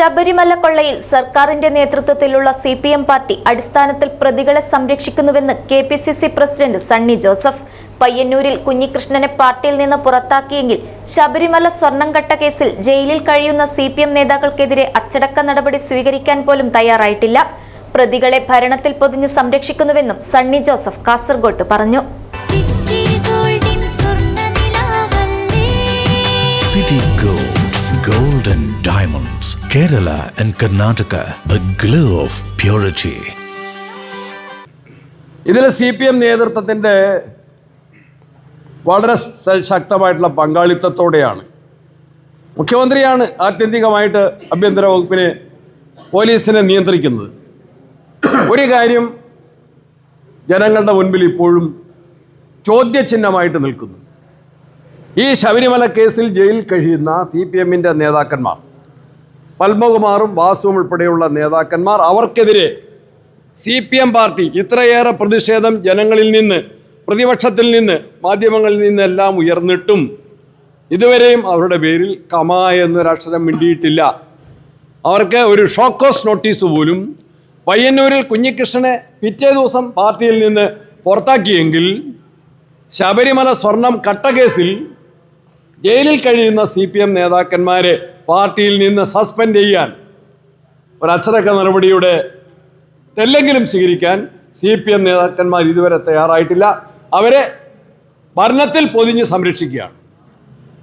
ശബരിമല കൊള്ളയിൽ സർക്കാരിന്റെ നേതൃത്വത്തിലുള്ള C P M party അടിസ്ഥാനത്തിൽ പ്രതികളെ സംരക്ഷിക്കുന്നുവെന്ന് K P C C president Sunny Joseph. പയ്യന്നൂരിൽ കുഞ്ഞികൃഷ്ണനെ പാർട്ടിയിൽ നിന്ന് പുറത്താക്കിയെങ്കിൽ ശബരിമല സ്വർണം കട്ട കേസിൽ ജയിലിൽ കഴിയുന്ന സി പി എം നേതാക്കൾക്കെതിരെ അച്ചടക്ക നടപടി സ്വീകരിക്കാൻ പോലും തയ്യാറായിട്ടില്ല. പ്രതികളെ ഭരണത്തിൽ പൊതിഞ്ഞ് സംരക്ഷിക്കുന്നുവെന്നും സണ്ണി ജോസഫ് കാസർഗോട്ട് പറഞ്ഞു. City Kerala and Karnataka, the glow of purity. ഇതിൽ സി പി എം നേതൃത്വത്തിന്റെ വളരെ ശക്തമായിട്ടുള്ള പങ്കാളിത്തത്തോടെയാണ്. മുഖ്യമന്ത്രിയാണ് ആത്യന്തികമായിട്ട് ആഭ്യന്തര വകുപ്പിനെ പോലീസിനെ നിയന്ത്രിക്കുന്നത്. ഒരു കാര്യം ജനങ്ങളുടെ മുൻപിൽ ഇപ്പോഴും ചോദ്യചിഹ്നമായിട്ട് നിൽക്കുന്നു. ഈ ശബരിമല കേസിൽ ജയിലിൽ കഴിയുന്ന സി പി എമ്മിന്റെ നേതാക്കന്മാർ പത്മകുമാറും വാസുവും ഉൾപ്പെടെയുള്ള നേതാക്കന്മാർ അവർക്കെതിരെ സി പി എം പാർട്ടി ഇത്രയേറെ പ്രതിഷേധം ജനങ്ങളിൽ നിന്ന് പ്രതിപക്ഷത്തിൽ നിന്ന് മാധ്യമങ്ങളിൽ നിന്നെല്ലാം ഉയർന്നിട്ടും ഇതുവരെയും അവരുടെ പേരിൽ കമ എന്നൊരക്ഷരം മിണ്ടിയിട്ടില്ല. അവർക്ക് ഒരു ഷോക്കോസ് നോട്ടീസ് പോലും പയ്യന്നൂരിൽ കുഞ്ഞികൃഷ്ണനെ പിറ്റേ ദിവസം പാർട്ടിയിൽ നിന്ന് പുറത്താക്കിയെങ്കിൽ ശബരിമല സ്വർണം കട്ടക്കേസിൽ ജയിലിൽ കഴിയുന്ന സി പി എം നേതാക്കന്മാരെ പാർട്ടിയിൽ നിന്ന് സസ്പെൻഡ് ചെയ്യാൻ ഒരു അച്ചടക്ക നടപടിയുടെ തെല്ലെങ്കിലും സ്വീകരിക്കാൻ സി പി എം നേതാക്കന്മാർ ഇതുവരെ തയ്യാറായിട്ടില്ല. അവരെ ഭരണത്തിൽ പൊതിഞ്ഞ് സംരക്ഷിക്കുകയാണ്.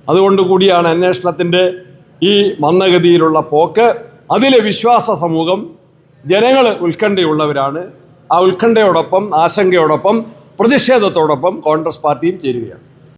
അതുകൊണ്ട് കൂടിയാണ് അന്വേഷണത്തിന്റെ ഈ മന്ദഗതിയിലുള്ള പോക്ക്. അതിലെ വിശ്വാസ സമൂഹം ജനങ്ങൾ ഉത്കണ്ഠയുള്ളവരാണ്. ആ ഉത്കണ്ഠയോടൊപ്പം ആശങ്കയോടൊപ്പം പ്രതിഷേധത്തോടൊപ്പം കോൺഗ്രസ് പാർട്ടിയും ചേരുകയാണ്.